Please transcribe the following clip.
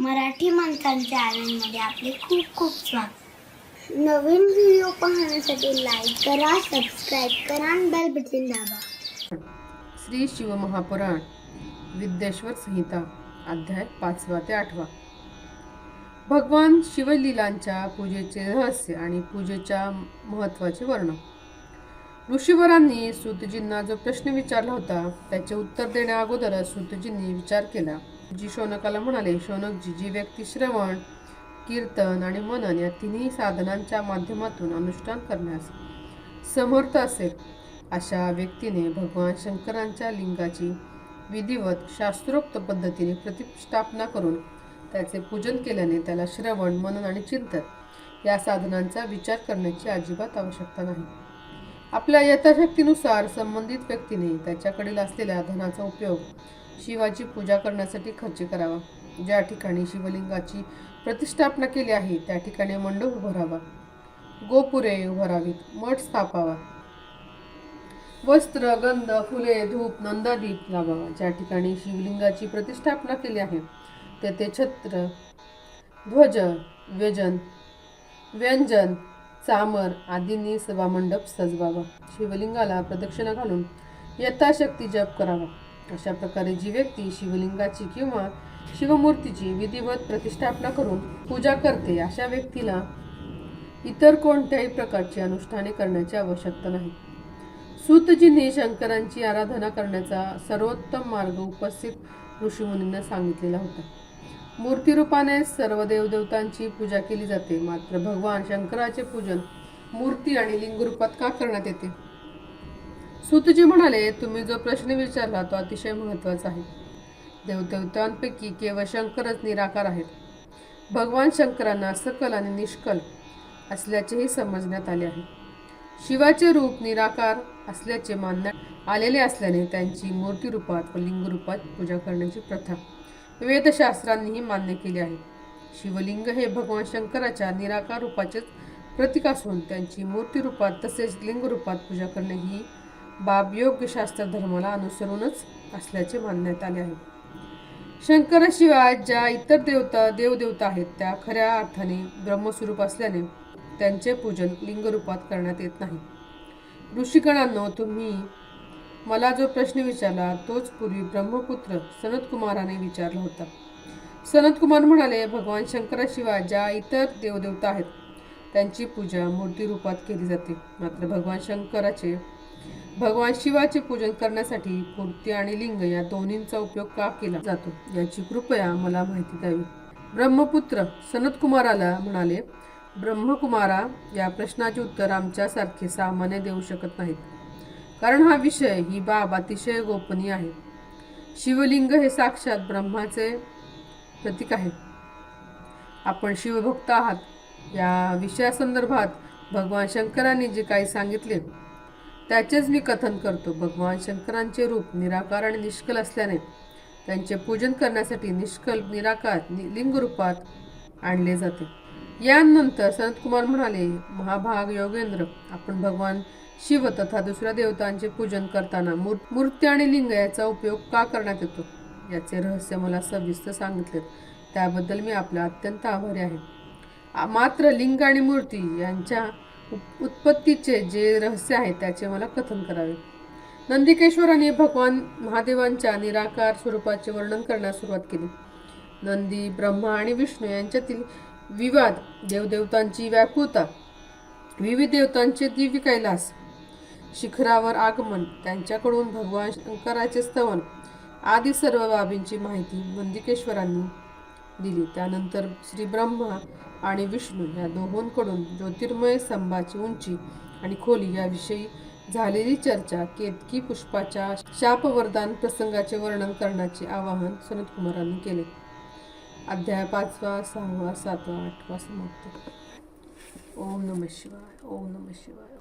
मराठी माणसांच्या आनंदमध्ये आपले खूप खूप स्वागत. नवीन व्हिडिओ पाहण्यासाठी लाईक करा सबस्क्राईब करा आणि बेल बटन दाबा. श्री शिवमहापुराण विद्येश्वर संहिता अध्याय पाचवा ते आठवा. भगवान शिवलीलांच्या पूजेचे रहस्य आणि पूजेच्या महत्त्वाचे वर्णन. ऋषीवरांनी सूतजींना जो प्रश्न विचारला होता त्याचे उत्तर देण्या अगोदरच सूतजींनी विचार केला. जी शौनकाला म्हणाले शौनकजी जी व्यक्ती श्रवण कीर्तन आणि मनन या तिन्ही साधनांच्या माध्यमातून अनुष्ठान करण्यास समर्थ असेल अशा व्यक्तीने भगवान शंकरांच्या लिंगाची विधिवत शास्त्रोक्त पद्धतीने प्रतिष्ठापना करून त्याचे पूजन केल्याने त्याला श्रवण मनन आणि चिंतन या साधनांचा विचार करण्याची अजिबात आवश्यकता नाही. आपल्या यथाशक्तीनुसार संबंधित व्यक्तीने त्याच्याकडील असलेल्या धनाचा उपयोग शिवाची पूजा करण्यासाठी खर्च करावा. ज्या ठिकाणी शिवलिंगाची प्रतिष्ठापना केली आहे त्या ठिकाणी मंडप उभारावा गोपुरे उभारावीत मठ स्थापावा. वस्त्र गंध फुले धूप नंदादीप लावावा. ज्या ठिकाणी शिवलिंगाची प्रतिष्ठापना केली आहे तेथे छत्र ध्वज व्यजन व्यंजन चामर आदींनी सभामंडप सजवावा. शिवलिंगाला प्रदक्षिणा घालून यथाशक्ती जप करावा. अशा प्रकारे जी व्यक्ती शिवलिंगाची किंवा शिवमूर्तीची विधिवत प्रतिष्ठापना करून पूजा करते अशा व्यक्तीला इतर कोणत्याही प्रकारची अनुष्ठाने करण्याची आवश्यकता नाही. सूतजींनी शंकरांची आराधना करण्याचा सर्वोत्तम मार्ग उपस्थित ऋषीमुनींना सांगितलेला होता. मूर्तीरूपाने सर्व देवदेवतांची पूजा केली जाते मात्र भगवान शंकराचे पूजन मूर्ती आणि लिंगरूपात का करण्यात येते? सुतजी म्हणाले तुम्ही जो प्रश्न विचारला तो अतिशय महत्त्वाचा आहे. देवदेवतांपैकी केवळ शंकरच निराकार आहेत. भगवान शंकरांना सकल आणि निष्कल असल्याचेही समजण्यात आले आहे. शिवाचे रूप निराकार असल्याचे मानण्यात आलेले असल्याने त्यांची मूर्ती रूपात व लिंग रूपात पूजा करण्याची प्रथा वेदशास्त्रांनीही मान्य केली आहे. शिवलिंग हे भगवान शंकराच्या निराकार रूपाचेच प्रतीक असून त्यांची मूर्ती रूपात तसेच लिंग रूपात पूजा करणे ही बाब शास्त्र धर्माला अनुसरूनच असल्याचे मानण्यात आले आहे. शंकराशिवाय ज्या इतर देवता देवदेवता आहेत त्या खऱ्या अर्थाने ब्रह्मस्वरूप असल्याने त्यांचे पूजन लिंगरूपात करण्यात येत नाही. ऋषिकणांनो तुम्ही मला जो प्रश्न विचारला तोच पूर्वी ब्रह्मपुत्र सनतकुमाराने विचारला होता. सनतकुमार म्हणाले भगवान शंकराशिवाय ज्या इतर देवदेवता आहेत त्यांची पूजा मूर्ती रूपात केली जाते. मात्र भगवान शंकराचे भगवान शिवाचे पूजन करण्यासाठी मूर्ती आणि लिंग या दोन्हींचा उपयोग का केला जातो याची कृपया मला माहिती द्यावी. ब्रह्मपुत्र सनतकुमाराला म्हणाले ब्रह्मकुमारा या प्रश्नाचे उत्तर आमच्यासारखे सामान्य देऊ शकत नाहीत. कारण हा विषय ही बाब अतिशय गोपनीय आहे. शिवलिंग हे साक्षात ब्रह्माचे प्रतीक आहे. आपण शिवभक्त आहात. या विषयासंदर्भात भगवान शंकरांनी जे काही सांगितले त्याचेच मी कथन करतो. भगवान शंकरांचे रूप निराकार आणि निष्कल असल्याने त्यांचे पूजन करण्यासाठी निष्कल निराकार नि- लिंग रूपात आणले जाते. यानंतर सनतकुमार म्हणाले महाभाग योगेंद्र आपण भगवान शिव तथा दुसऱ्या देवतांचे पूजन करताना मूर्ती आणि लिंग याचा उपयोग का करण्यात येतो? याचे रहस्य मला सविस्तर सांगितले त्याबद्दल मी आपला अत्यंत आभारी आहे. मात्र लिंग आणि मूर्ती यांच्या उत्पत्तीचे जे रहस्य आहे त्याचे मला कथन करावे. नंदिकेश्वराने भगवान महादेवांच्या निराकार स्वरूपाचे वर्णन करण्यास सुरुवात केली. नंदी ब्रह्मा आणि विष्णू यांच्यातील विवाद देवदेवतांची व्याकुळता विविध देवतांचे दिव्य कैलास शिखरावर आगमन त्यांच्याकडून भगवान शंकराचे स्तवन आदी सर्व बाबींची माहिती नंदिकेश्वरांनी दिली. त्यानंतर श्री ब्रह्मा आणि विष्णू या दोघांकडून ज्योतिर्मय स्तंभाची उंची आणि खोली याविषयी झालेली चर्चा केतकी पुष्पाच्या शापवरदान प्रसंगाचे वर्णन करण्याचे आवाहन सनतकुमारांनी केले. अध्याय पाचवा सहावा सातवा आठवा समाप्त. ओम नम शिवाय ओम नम शिवाय.